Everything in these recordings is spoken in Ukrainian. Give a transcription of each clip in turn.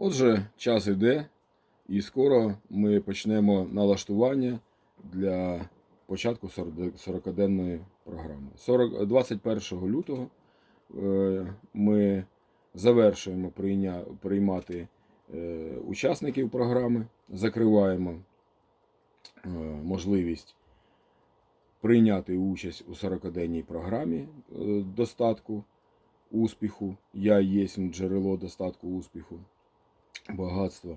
Отже, час іде, і скоро ми почнемо налаштування для початку 40-денної програми. 40, 21 лютого е, ми завершуємо прийня, приймати е, учасників програми, закриваємо е, можливість прийняти участь у 40-денній програмі достатку успіху. Я є джерело достатку успіху, багатства.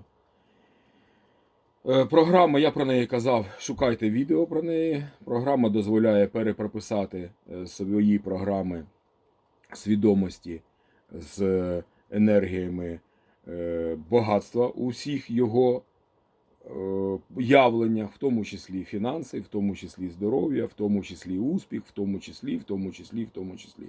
Е, Програма, я про неї казав, шукайте відео про неї. Програма дозволяє перепрописати е, свої програми свідомості з енергіями е, багатства у всіх його явленнях, в тому числі фінанси, в тому числі здоров'я, в тому числі успіх, в тому числі, в тому числі, в тому числі.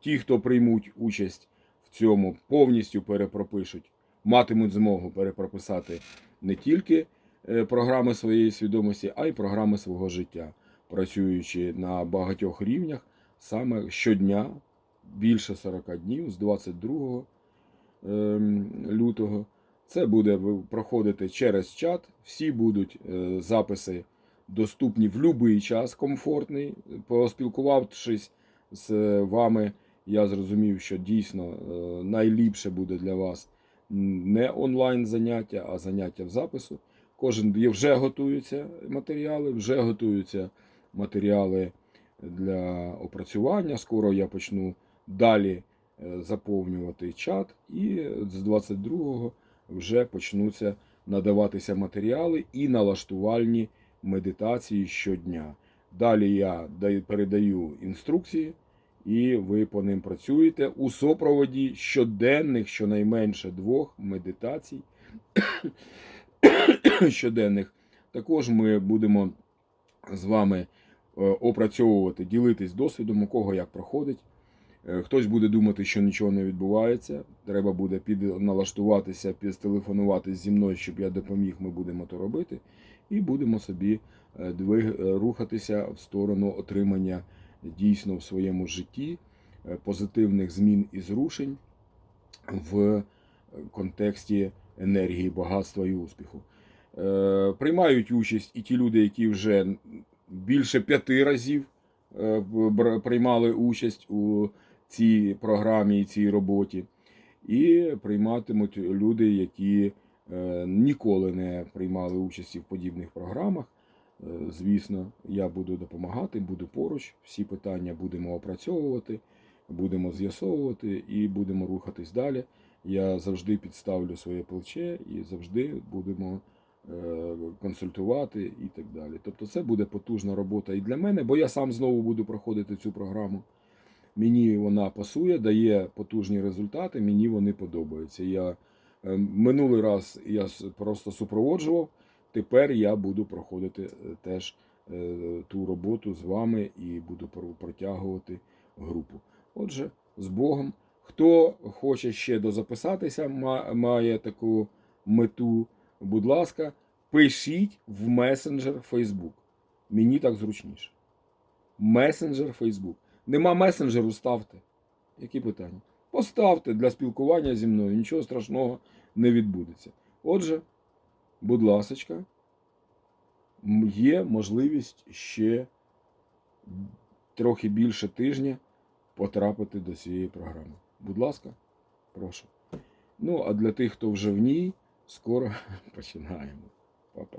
Ті, хто приймуть участь цьому, повністю перепропишуть, матимуть змогу перепрописати не тільки е, програми своєї свідомості, а й програми свого життя, працюючи на багатьох рівнях саме щодня, більше 40 днів з 22 ем, лютого. Це буде проходити через чат. Всі будуть е, записи доступні в будь-який час, комфортний. Поспілкувавшись з вами, я зрозумів, що дійсно е, найліпше буде для вас не онлайн заняття, а заняття в запису. Кожен вже готуються матеріали, вже готуються матеріали для опрацювання. Скоро я почну далі е, заповнювати чат, і з 22-го вже почнуться надаватися матеріали і налаштувальні медитації щодня. Далі я передаю інструкції, і ви по ним працюєте у супроводі щоденних, щонайменше двох медитацій щоденних. Також ми будемо з вами е, опрацьовувати, ділитись досвідом, у кого як проходить. Е, Хтось буде думати, що нічого не відбувається. Треба буде під налаштуватися, підтелефонувати зі мною, щоб я допоміг. Ми будемо то робити, і будемо собі е, рухатися в сторону отримання дійсно в своєму житті е, позитивних змін і зрушень в е, контексті енергії, багатства і успіху. Е, Приймають участь і ті люди, які вже більше п'яти разів приймали участь у цій програмі і цій роботі. І прийматимуть люди, які ніколи не приймали участі в подібних програмах. Е, Звісно, я буду допомагати, буду поруч. Всі питання будемо опрацьовувати, будемо з'ясовувати і будемо рухатись далі. Я завжди підставлю своє плече і завжди будемо е, консультувати і так далі. Тобто, це буде потужна робота і для мене, бо я сам знову буду проходити цю програму. Мені вона пасує, дає потужні результати, мені вони подобаються. Я е, минулий раз я просто супроводжував. Тепер я буду проходити е, теж е, ту роботу з вами і буду протягувати групу. Отже, з Богом. Хто хоче ще дозаписатися, має таку мету, будь ласка, пишіть в месенджер Facebook. Мені так зручніше. Месенджер Facebook. Нема месенджеру, ставте. Які питання? Поставте для спілкування зі мною. Нічого страшного не відбудеться. Отже, будь ласочка, є можливість ще трохи більше тижня потрапити до цієї програми. Будь ласка, прошу. Ну, а для тих, хто вже в ній, скоро починаємо. Па-па.